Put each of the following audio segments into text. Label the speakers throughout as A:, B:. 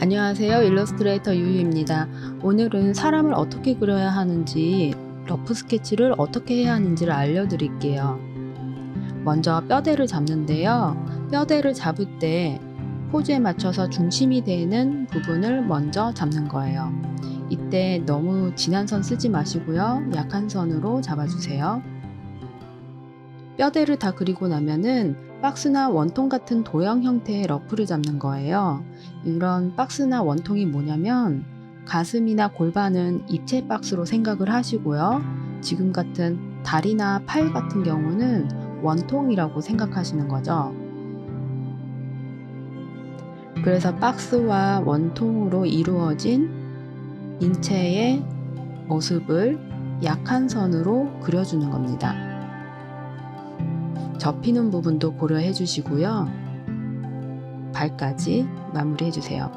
A: 안녕하세요. 일러스트레이터 유유입니다. 오늘은 사람을 어떻게 그려야 하는지, 러프 스케치를 어떻게 해야 하는지를 알려드릴게요. 먼저 뼈대를 잡는데요. 뼈대를 잡을 때 포즈에 맞춰서 중심이 되는 부분을 먼저 잡는 거예요. 이때 너무 진한 선 쓰지 마시고요. 약한 선으로 잡아주세요. 뼈대를 다 그리고 나면은 박스나 원통 같은 도형 형태의 러프를 잡는 거예요. 이런 박스나 원통이 뭐냐면 가슴이나 골반은 입체 박스로 생각을 하시고요. 지금 같은 다리나 팔 같은 경우는 원통이라고 생각하시는 거죠. 그래서 박스와 원통으로 이루어진 인체의 모습을 약한 선으로 그려주는 겁니다. 접히는 부분도 고려해 주시고요. 발까지 마무리해 주세요.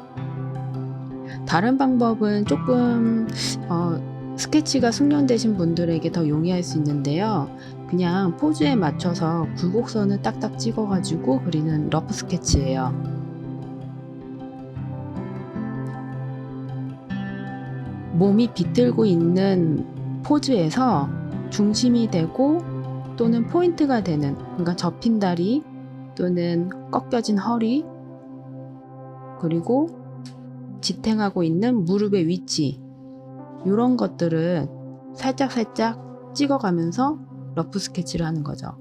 A: 다른 방법은 조금 어, 스케치가 숙련되신 분들에게 더 용이할 수 있는데요. 그냥 포즈에 맞춰서 굴곡선을 딱딱 찍어가지고 그리는 러프 스케치예요. 몸이 비틀고 있는 포즈에서 중심이 되고 또는 포인트가 되는 그러니까 접힌 다리 또는 꺾여진 허리 그리고 지탱하고 있는 무릎의 위치 이런 것들을 살짝 살짝 찍어가면서 러프 스케치를 하는 거죠.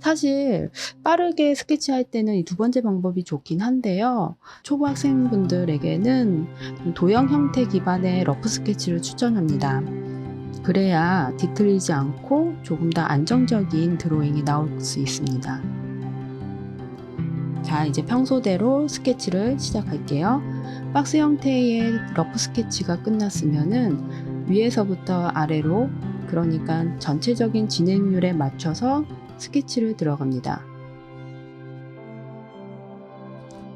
A: 사실 빠르게 스케치할 때는 이 두 번째 방법이 좋긴 한데요. 초보 학생분들에게는 도형 형태 기반의 러프 스케치를 추천합니다. 그래야 뒤틀리지 않고 조금 더 안정적인 드로잉이 나올 수 있습니다. 자, 이제 평소대로 스케치를 시작할게요. 박스 형태의 러프 스케치가 끝났으면은 위에서부터 아래로 그러니까 전체적인 진행률에 맞춰서 스케치를 들어갑니다.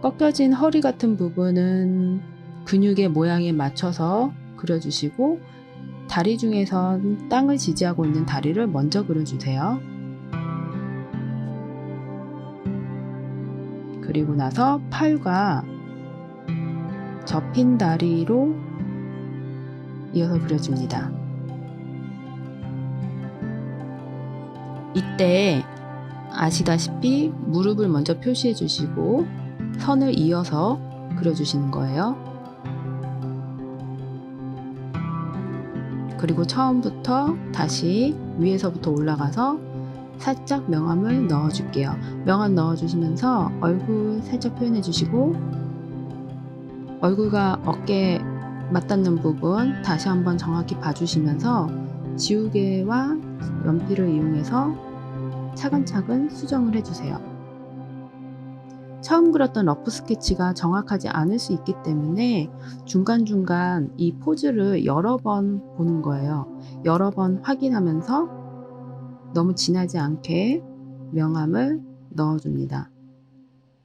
A: 꺾여진 허리 같은 부분은 근육의 모양에 맞춰서 그려주시고 다리 중에선 땅을 지지하고 있는 다리를 먼저 그려주세요. 그리고 나서 팔과 접힌 다리로 이어서 그려줍니다. 이때 아시다시피 무릎을 먼저 표시해 주시고 선을 이어서 그려주시는 거예요. 그리고 처음부터 다시 위에서부터 올라가서 살짝 명암을 넣어줄게요. 명암 넣어주시면서 얼굴 살짝 표현해 주시고 얼굴과 어깨 맞닿는 부분 다시 한번 정확히 봐주시면서 지우개와 연필을 이용해서 차근차근 수정을 해주세요. 처음 그렸던 러프 스케치가 정확하지 않을 수 있기 때문에 중간중간 이 포즈를 여러 번 보는 거예요. 여러 번 확인하면서 너무 진하지 않게 명암을 넣어줍니다.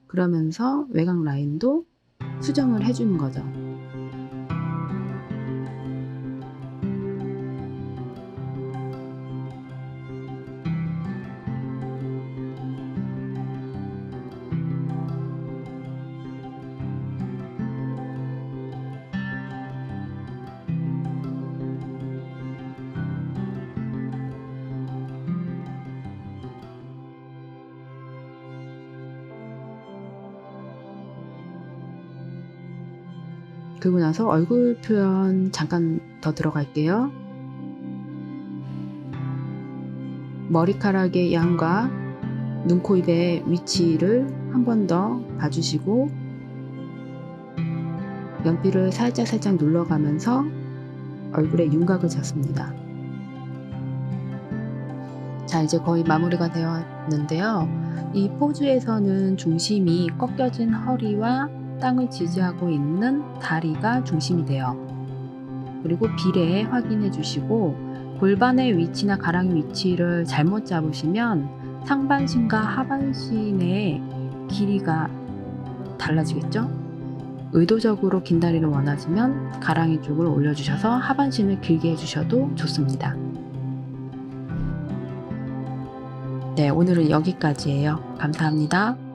A: 그러면서 외곽 라인도 수정을 해주는 거죠. 그리고 나서 얼굴 표현 잠깐 더 들어갈게요. 머리카락의 양과 눈, 코, 입의 위치를 한 번 더 봐주시고 연필을 살짝 살짝 눌러가면서 얼굴에 윤곽을 잡습니다. 자, 이제 거의 마무리가 되었는데요. 이 포즈에서는 중심이 꺾여진 허리와 땅을 지지하고 있는 다리가 중심이 돼요. 그리고 비례 확인해 주시고 골반의 위치나 가랑이 위치를 잘못 잡으시면 상반신과 하반신의 길이가 달라지겠죠? 의도적으로 긴 다리를 원하시면 가랑이 쪽을 올려주셔서 하반신을 길게 해주셔도 좋습니다. 네, 오늘은 여기까지예요. 감사합니다.